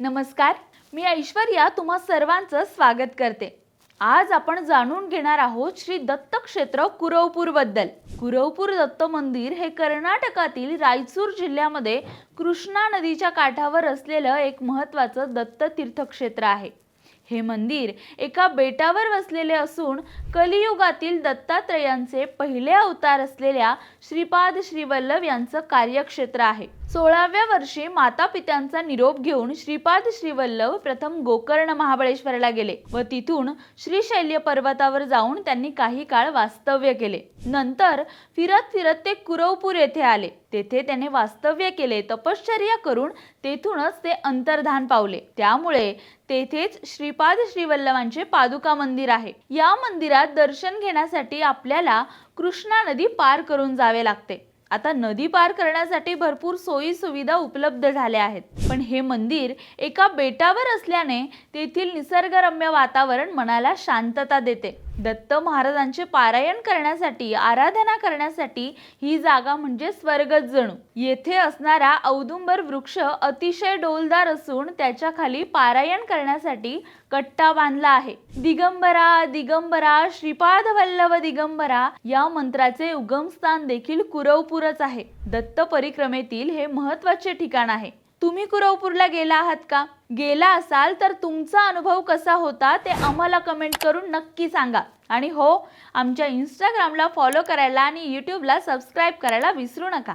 नमस्कार मी ऐश्वर्या तुम्हा सर्वांचं स्वागत करते. आज आपण जाणून घेणार आहोत श्री दत्त क्षेत्र कुरवपूरबद्दल कुरवपूर दत्त मंदिर हे कर्नाटकातील रायचूर जिल्ह्यामध्ये कृष्णा नदीच्या काठावर असलेलं एक महत्त्वाचं दत्त तीर्थक्षेत्र आहे. हे मंदिर एका बेटावर वसलेले असून कलियुगातील दत्तात्रयांचे पहिले अवतार असलेल्या श्रीपाद श्रीवल्लभ यांचं कार्यक्षेत्र आहे. सोळाव्या वर्षी माता पित्यांचा निरोप घेऊन श्रीपाद श्रीवल्लभ प्रथम गोकर्ण महाबळेश्वरला गेले व तिथून श्रीशैल्य पर्वतावर जाऊन त्यांनी काही काळ वास्तव्य केले. नंतर फिरत फिरत ते कुरवपूर येथे आले. तेथे त्याने वास्तव्य केले तपश्चर्या करून तेथूनच ते अंतर्धान पावले. त्यामुळे तेथेच श्रीपाद श्रीवल्लभांचे पादुका मंदिर आहे. या मंदिरात दर्शन घेण्यासाठी आपल्याला कृष्णा नदी पार करून जावे लागते. आता नदी पार करण्यासाठी भरपूर सोयी सुविधा उपलब्ध झाल्या आहेत. पण हे मंदिर एका बेटावर असल्याने तेथील निसर्गरम्य वातावरण मनाला शांतता देते. दत्त महाराजांचे पारायण करण्यासाठी आराधना करण्यासाठी ही जागा म्हणजे स्वर्गच जणू. येथे असणारा औदुंबर वृक्ष अतिशय डोलदार असून त्याच्याखाली पारायण करण्यासाठी कट्टा बांधला आहे. दिगंबरा दिगंबरा श्रीपाद वल्लभ दिगंबरा या मंत्राचे उगमस्थान देखील कुरवपूरच आहे. दत्त परिक्रमेतील हे महत्त्वाचे ठिकाण आहे. तुम्ही कुरवपूरला गेला आहात का? गेला असाल तर तुमचा अनुभव कसा होता ते आम्हाला कमेंट करून नक्की सांगा. आणि हो आमच्या इंस्टाग्रामला फॉलो करायला आणि यूट्यूबला सबस्क्राईब करायला विसरू नका.